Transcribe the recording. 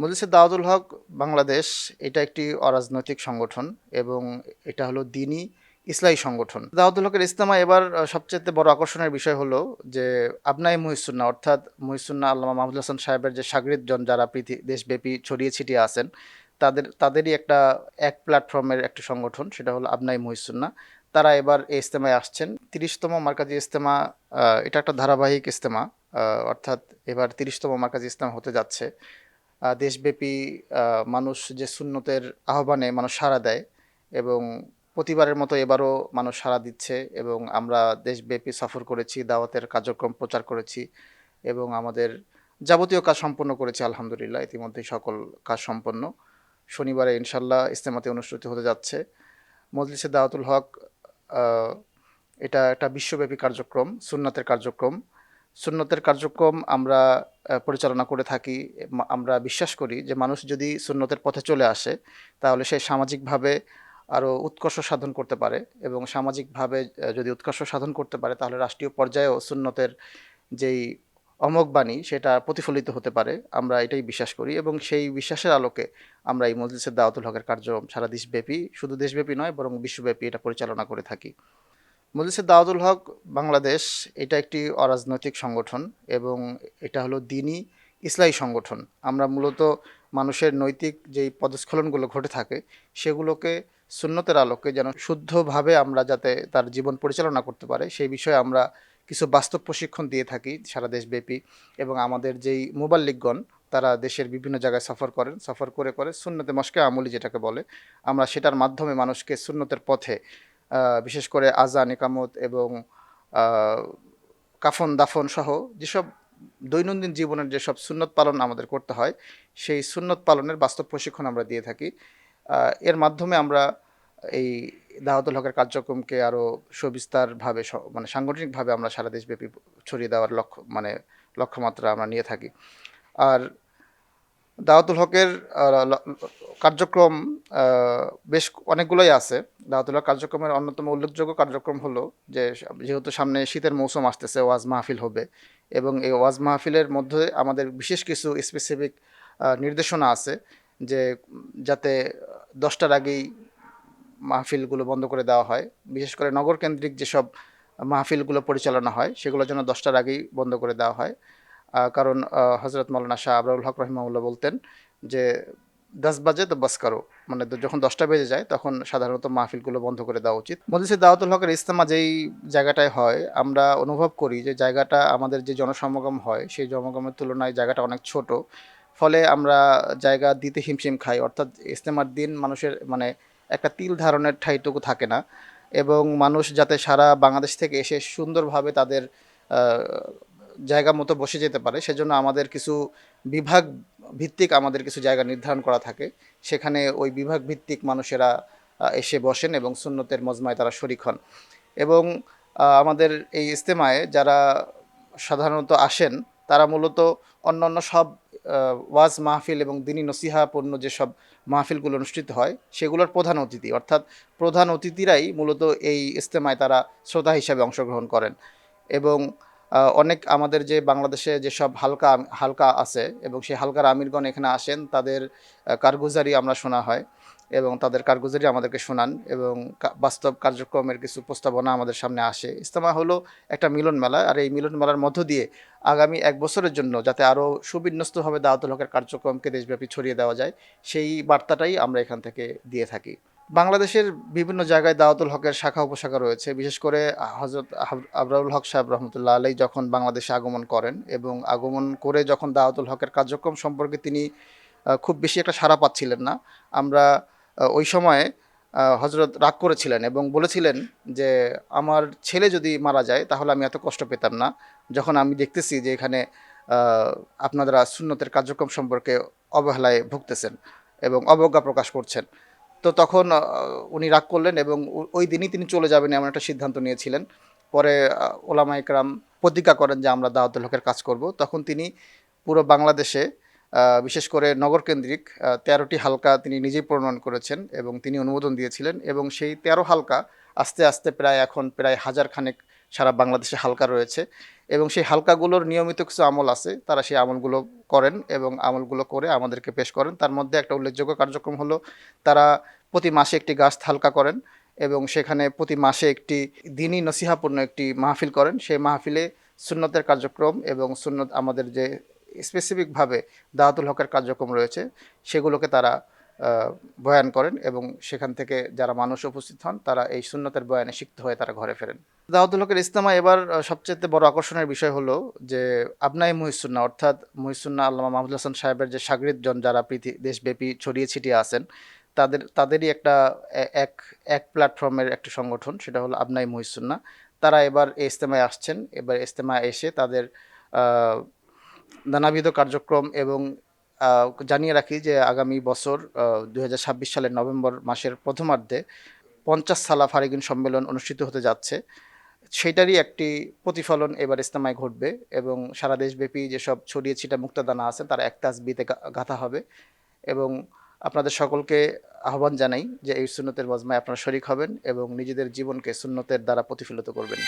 মজলিসে দাওয়াতুল হক বাংলাদেশ, এটা একটি অরাজনৈতিক সংগঠন এবং এটা হলো দিনী ইসলাহী সংগঠন। দাওয়াতুল হকের ইস্তেমা এবার সবচেয়ে বড় আকর্ষণের বিষয় হলো যে আবনাই মহিসুন্না, অর্থাৎ মহিসুন্না আল্লামা মাহমুদুল হাসান সাহেবের যে সাগরিদজন যারা পৃথিবী দেশব্যাপী ছড়িয়ে ছিটিয়ে আছেন, তাদের, তাদেরই একটা, এক প্ল্যাটফর্মের একটি সংগঠন, সেটা হলো আবনাই মহিসুন্না। তারা এবার এই ইস্তেমায় আসছেন। তিরিশতম মার্কাজি ইস্তেমা এটা একটা ধারাবাহিক ইস্তেমা অর্থাৎ এবার তিরিশতম মার্কাজি ইস্তেমা হতে যাচ্ছে। দেশব্যাপী মানুষ যে সুন্নতের আহ্বানে মানুষ সাড়া দেয় এবং প্রতিবারের মতো এবারও মানুষ সাড়া দিচ্ছে এবং আমরা দেশব্যাপী সফর করেছি, দাওয়াতের কার্যক্রম প্রচার করেছি এবং আমাদের যাবতীয় কাজ সম্পন্ন করেছি, আলহামদুলিল্লাহ। ইতিমধ্যেই সকল কাজ সম্পন্ন। শনিবারে ইনশাল্লাহ ইস্তেমাতে অনুষ্ঠিত হতে যাচ্ছে। মজলিসে দাওয়াতুল হক এটা একটা বিশ্বব্যাপী কার্যক্রম, সুন্নাতের কার্যক্রম। সুন্নতের কার্যক্রম আমরা পরিচালনা করে থাকি আমরা বিশ্বাস করি যে মানুষ যদি সুন্নতের পথে চলে আসে, তাহলে সে সামাজিকভাবে আরও উৎকর্ষ সাধন করতে পারে এবং সামাজিকভাবে যদি উৎকর্ষ সাধন করতে পারে, তাহলে রাষ্ট্রীয় পর্যায়েও সুন্নতের যেই অমোঘ বাণী, সেটা প্রতিফলিত হতে পারে। আমরা এটাই বিশ্বাস করি এবং সেই বিশ্বাসের আলোকে আমরা এই মজলিসের দাওয়াতুল হকের কার্যক্রম সারা দেশব্যাপী, শুধু দেশব্যাপী নয়, বরং বিশ্বব্যাপী এটা পরিচালনা করে থাকি। মজলিসের দাওয়াতুল হক বাংলাদেশ, এটা একটি অরাজনৈতিক সংগঠন এবং এটা হলো দিনী ইসলাহী সংগঠন। আমরা মূলত মানুষের নৈতিক যেই পদস্খলনগুলো ঘটে থাকে, সেগুলোকে সুন্নতের আলোকে যেন শুদ্ধভাবে আমরা যাতে তার জীবন পরিচালনা করতে পারে, সেই বিষয়ে আমরা কিছু বাস্তব প্রশিক্ষণ দিয়ে থাকি সারা দেশব্যাপী এবং আমাদের যেই মোবাল্লিকগণ তারা দেশের বিভিন্ন জায়গায় সফর করেন, সফর করে করে সুন্নতে মস্কে আমলি যেটাকে বলে, আমরা সেটার মাধ্যমে মানুষকে সুন্নতের পথে বিশেষ করে আজান একামত এবং কাফন, দাফন সহ যেসব দৈনন্দিন জীবনের যেসব সুন্নত পালন আমাদের করতে হয়, সেই সুন্নত পালনের বাস্তব প্রশিক্ষণ আমরা দিয়ে থাকি। এর মাধ্যমে আমরা এই দাওয়াতুল হকের কার্যক্রমকে আরও সবিস্তারভাবে মানে সাংগঠনিকভাবে আমরা সারা দেশব্যাপী ছড়িয়ে দেওয়ার লক্ষ্য মানে লক্ষ্যমাত্রা আমরা নিয়ে থাকি। আর দাওয়াতুল হকের কার্যক্রম বেশ অনেকগুলোই আছে। দাওয়াতুল হক কার্যক্রমের অন্যতম উল্লেখযোগ্য কার্যক্রম হলো যে, যেহেতু সামনে শীতের মৌসুম আসতেছে, ওয়াজ মাহফিল হবে। এবং এই ওয়াজ মাহফিলের মধ্যে আমাদের বিশেষ কিছু স্পেসিফিক নির্দেশনা আছে যে, যাতে দশটার আগেই মাহফিলগুলো বন্ধ করে দেওয়া হয়। বিশেষ করে নগর কেন্দ্রিক যেসব মাহফিলগুলো পরিচালনা হয় সেগুলো যেন দশটার আগেই বন্ধ করে দেওয়া হয়। কারণ হজরত মৌলানা শাহ আবরাউল হক রহিমাউল্লাহ বলতেন যে দশ বাজে তো বাস করো। মানে যখন দশটা বেজে যায়, তখন সাধারণত মাহফিলগুলো বন্ধ করে দেওয়া উচিত। মজলিসে দাওয়াতুল হকের ইস্তেমা যেই জায়গাটায় হয়, আমরা অনুভব করি যে, জায়গাটা আমাদের যে জনসমাগম হয়, সেই জনসমাগমের তুলনায় জায়গাটা অনেক ছোট। ফলে আমরা জায়গা দিতে হিমশিম খাই। অর্থাৎ ইস্তেমার দিন মানুষের মানে একটা তিল ধারণের ঠাইটুকু থাকে না। এবং মানুষ যাতে সারা বাংলাদেশ থেকে এসে সুন্দরভাবে তাদের জায়গা মতো বসে যেতে পারে, সেজন্য আমাদের কিছু বিভাগ ভিত্তিক আমাদের কিছু জায়গা নির্ধারণ করা থাকে। সেখানে ওই বিভাগ ভিত্তিক মানুষেরা এসে বসেন এবং সুন্নতের মজমায় তারা শরিক হন। এবং আমাদের এই ইস্তেমায় যারা সাধারণত আসেন, তারা মূলত অন্য অন্য সব ওয়াজ মাহফিল এবং দিনী নসিহাপূর্ণ যেসব মাহফিলগুলো অনুষ্ঠিত হয়, সেগুলোর প্রধান অতিথি। অর্থাৎ প্রধান অতিথিরাই মূলত এই ইস্তেমায় তারা শ্রোতা হিসাবে অংশগ্রহণ করেন। এবং অনেক আমাদের যে বাংলাদেশে যেসব হালকা হালকা আছে এবং সেই হালকার আমিরগণ এখানে আসেন, তাদের কারগুজারি আমরা শোনা হয় এবং তাদের কারগুজারি আমাদেরকে শোনান এবং বাস্তব কার্যক্রমের কিছু প্রস্তাবনা আমাদের সামনে আসে। ইস্তেমা হলো একটা মিলন মেলা আর এই মিলন মেলার মধ্য দিয়ে আগামী এক বছরের জন্য যাতে আরও সুবিন্যস্তভাবে দাওয়াতুল হকের কার্যক্রমকে দেশব্যাপী ছড়িয়ে দেওয়া যায়, সেই বার্তাটাই আমরা এখান থেকে দিয়ে থাকি। বাংলাদেশের বিভিন্ন জায়গায় দাওয়াতুল হকের শাখা উপশাখা রয়েছে। বিশেষ করে হজরত আবরাউল হক সাহেব রহমতুল্লাহ আলাই যখন বাংলাদেশে আগমন করেন এবং আগমন করে যখন দাওয়াতুল হকের কার্যক্রম সম্পর্কে তিনি খুব বেশি একটা সাড়া পাচ্ছিলেন না। আমরা ওই সময়ে হজরত রাগ করেছিলেন এবং বলেছিলেন যে, আমার ছেলে যদি মারা যায় তাহলে আমি এত কষ্ট পেতাম না। যখন আমি দেখতেছি যে এখানে আপনারা সুন্নতের কার্যক্রম সম্পর্কে অবহেলায় ভুগতেছেন এবং অবজ্ঞা প্রকাশ করছেন। তো তখন উনি রাগ করলেন এবং ওই দিনই তিনি চলে যাবেন এমন একটা সিদ্ধান্ত নিয়েছিলেন। পরে ওলামা ইকরাম প্রতিজ্ঞা করেন যে আমরা দাওয়াতুল হকের কাজ করব। তখন তিনি পুরো বাংলাদেশে বিশেষ করে নগরকেন্দ্রিক তেরোটি হালকা তিনি নিজেই প্রণয়ন করেছেন এবং তিনি অনুমোদন দিয়েছিলেন এবং সেই তেরো হালকা আস্তে আস্তে প্রায় এখন প্রায় হাজার খানেক সারা বাংলাদেশে হালকা রয়েছে এবং সেই হালকাগুলোর নিয়মিত কিছু আমল আছে, তারা সেই আমলগুলো করেন এবং আমলগুলো করে আমাদেরকে পেশ করেন। তার মধ্যে একটা উল্লেখযোগ্য কার্যক্রম হলো, তারা প্রতি মাসে একটি গাছ হালকা করেন এবং সেখানে প্রতি মাসে একটি দিনই নসিহাপূর্ণ একটি মাহফিল করেন। সেই মাহফিলে সুন্নতের কার্যক্রম এবং সুন্নত আমাদের যে স্পেসিফিকভাবে দাওয়াতুল হকের কার্যক্রম রয়েছে, সেগুলোকে তারা বয়ান করেন এবং সেখান থেকে যারা মানুষ উপস্থিত হন, তারা এই সুন্নতের বয়ানে সিক্ত হয়ে তারা ঘরে ফেরেন। দাওয়াতুল হকের ইস্তেমা এবার সবচেয়ে বড় আকর্ষণের বিষয় হলো যে আবনাই মহিসুন্না, অর্থাৎ মহিসুন্না আল্লামা মাহমুদ হাসান সাহেবের যে সাগরিদজন যারা পৃথিবী দেশব্যাপী ছড়িয়ে ছিটিয়ে আছেন তাদের, তাদেরই একটা এক এক প্ল্যাটফর্মের একটি সংগঠন, সেটা হলো আবনাই মহিসুন্না। তারা এবার এই ইস্তেমায় আসছেন, এবার ইস্তেমায় এসে তাদের নানাবিধ কার্যক্রম এবং জানিয়ে রাখি যে আগামী বছর দু হাজার ছাব্বিশ সালের নভেম্বর মাসের প্রথমার্ধে পঞ্চাশ সালা ফারিগিন সম্মেলন অনুষ্ঠিত হতে যাচ্ছে। সেটারই একটি প্রতিফলন এবার ইস্তেমায় ঘটবে এবং সারা দেশব্যাপী যেসব ছড়িয়ে ছিটা মুক্তাদানা আছে, তারা এক তাসবিতে গা- গাঁথা হবে এবং আপনাদের সকলকে আহ্বান জানাই যে এই সুন্নতের মজমায় আপনারা শরিক হবেন এবং নিজেদের জীবনকে সুন্নতের দ্বারা প্রতিফলিত করবেন।